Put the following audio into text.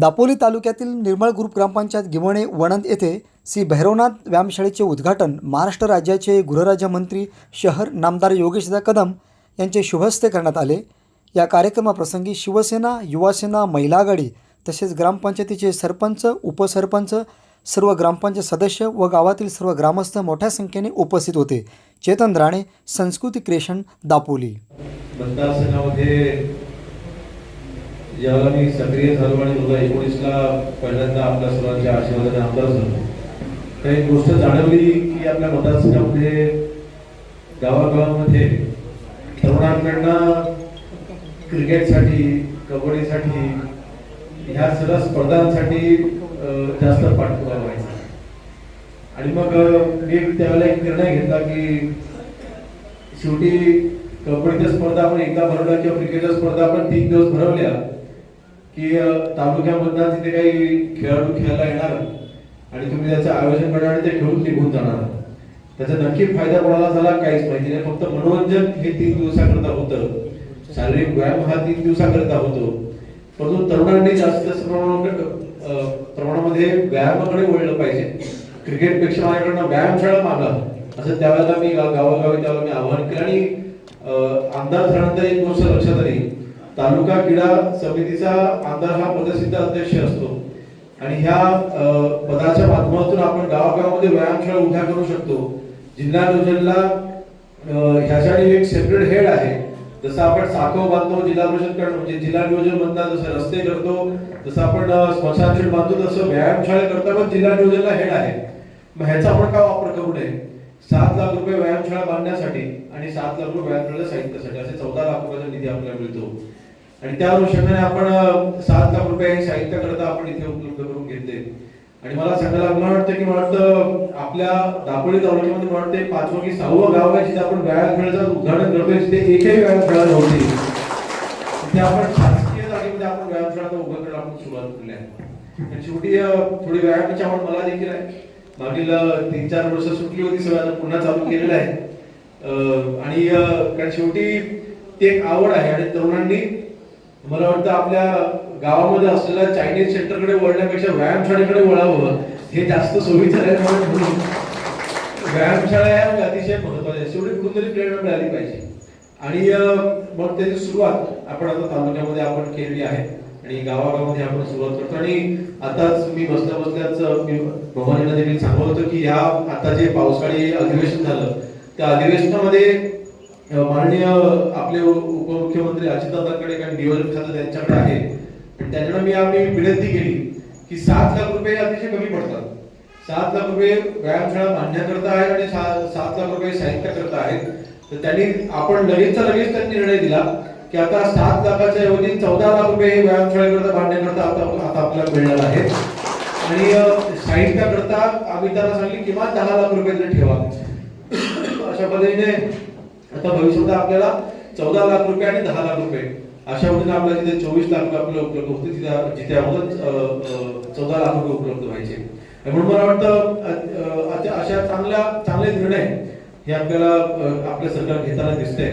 दापोली तालुक्यातील निर्मळ ग्रुप ग्रामपंचायत गिवणे वणंद येथे श्री भैरवनाथ व्यायामशाळेचे उद्घाटन महाराष्ट्र राज्याचे गृहराज्यमंत्री शहर नामदार योगेशदा कदम यांचे शुभहस्ते करण्यात आले. या कार्यक्रमाप्रसंगी शिवसेना युवासेना महिला आघाडी तसेच ग्रामपंचायतीचे सरपंच उपसरपंच सर्व ग्रामपंचायत सदस्य व गावातील सर्व ग्रामस्थ मोठ्या संख्येने उपस्थित होते. चेतन राणे संस्कृती क्रिएशन दापोली. ज्यावेळेला मी सक्रिय झालो आणि दोन हजार एकोणीसला पहिल्यांदा आपल्या सर्वांच्या आशीर्वादाने आमदार झालो. तर एक गोष्ट जाणवली की आपल्या मतदारसंघामध्ये गावागावामध्ये तरुणांकडनं क्रिकेटसाठी कबड्डीसाठी ह्या सर्व स्पर्धांसाठी जास्त पाठपुरावा व्हायचा. आणि मग मी त्यावेळेला एक निर्णय घेतला की शेवटी कबड्डीच्या स्पर्धा आपण एकदा भरवल्या किंवा क्रिकेटच्या स्पर्धा आपण तीन दिवस भरवल्या की तालुक्यामधनं तिथे काही खेळाडू खेळायला येणार आणि तुम्ही त्याचं आयोजन करणार आणि ते खेळून निघून जाणार. त्याचा नक्की फायदा कोणाला झाला काहीच माहिती नाही. फक्त मनोरंजन हे तीन दिवसाकरता होतं. शारीरिक व्यायाम हा तीन दिवसाकरता होतो. परंतु तरुणांनी जास्त जास्त प्रमाणामध्ये प्रमाणामध्ये व्यायामाकडे वळलं पाहिजे. क्रिकेटपेक्षा माझ्याकडनं व्यायामशाळा मागा. असं त्यावेळेला मी गावागावी त्यावेळेला मी आवाहन केलं. आणि आमदार झाल्यानंतर एक गोष्ट लक्षात आली. तालुका क्रीडा समितीचा आमदार हा पदसिद्ध अध्यक्ष असतो. आणि ह्या पदाच्या माध्यमातून आपण गावागावामध्ये व्यायामशाळा उभ्या करू शकतो. जिल्हा नियोजनला ह्यासाठी एक सेपरेट हेड आहे. जसं आपण साखव बांधतो जिल्हा परिषद म्हणजे जिल्हा नियोजन मधला जसं रस्ते करतो जसं आपण अ, स्मशानशेड बांधतो तसं व्यायामशाळा करता पण जिल्हा नियोजनला हेड आहे. मग ह्याचा आपण का वापर करू नये? सात लाख रुपये व्यायामशाळा बांधण्यासाठी आणि सात लाख रुपये व्यायामशाळा साहित्यासाठी असे चौदा लाख रुपयाचा निधी आपल्याला मिळतो. आणि त्या अनुषंगाने आपण सात लाख रुपये हे करता आपण इथे उपलब्ध करून घेतले. आणि मला सांगायला मला वाटतं की मला वाटतं आपल्या दापोली तालुक्यामध्ये मला वाटतं पाचवं की सहावं गाव आहे जिथे आपण व्यायामशाळेचं उद्घाटन करतोय तिथे एकही व्यायामशाळा नव्हती तिथे आपण शासकीय जागेमध्ये आपण व्यायामशाळा उभं करायला आपण सुरुवात केली आहे. आणि शेवटी थोडी व्यायामाची आवड मला देखील आहे. मागील तीन चार वर्ष सुटली होती सगळ्यांना पुन्हा चालू केलेलं आहे. आणि कारण शेवटी ती एक आवड आहे आणि तरुणांनी मला वाटतं आपल्या गावामध्ये असलेल्या चायनीज सेंटरकडे वळण्यापेक्षा व्यायामशाळेकडे वळावं हे जास्त सोयीचं आहे म्हणून व्यायामशाळा या अतिशय महत्त्वाच्या आहेत. शेवटी कुठूनतरी प्रेरणा मिळाली पाहिजे आणि मग त्याची सुरुवात आपण आता तालुक्यामध्ये आपण केली आहे आणि गावागावामध्ये आपण सुरुवात करतो आणि आताच मी बसल्या बसल्याच मी भवानीला सांगत होतो की ह्या आता जे पावसाळी अधिवेशन झालं त्या अधिवेशनामध्ये माननीय आपले उपमुख्यमंत्री अजितदादांकडे काही नियोजन खातं त्यांच्याकडे आहे. आणि त्यांना मी आम्ही विनंती केली की सात लाख रुपये अतिशय कमी पडतात. सात लाख रुपये व्यायामशाळा बांधण्याकरता आहेत आणि सात लाख रुपये साहित्याकरता आहेत. तर त्यांनी आपण लगेचचा लगेच त्यांनी निर्णय दिला की आता सात लाखाच्या ऐवजी चौदा लाख रुपये हे व्यायामशाळेकरता बांधण्याकरता आता आता आपल्याला मिळणार आहे आणि साहित्याकरता आम्ही त्यांना सांगितले किमान दहा लाख रुपये ठेवा. अशा पद्धतीने आता भविष्यात आपल्याला चौदा लाख रुपये आणि दहा लाख रुपये अशा पद्धतीने आपल्याला जिथे चोवीस लाख रुपये आपल्याला उपलब्ध होते तिथे जिथे अगोदर चौदा लाख रुपये उपलब्ध व्हायचे. म्हणून मला वाटतं अशा चांगल्या चांगले निर्णय हे आपल्याला आपल्या सरकार घेताना दिसते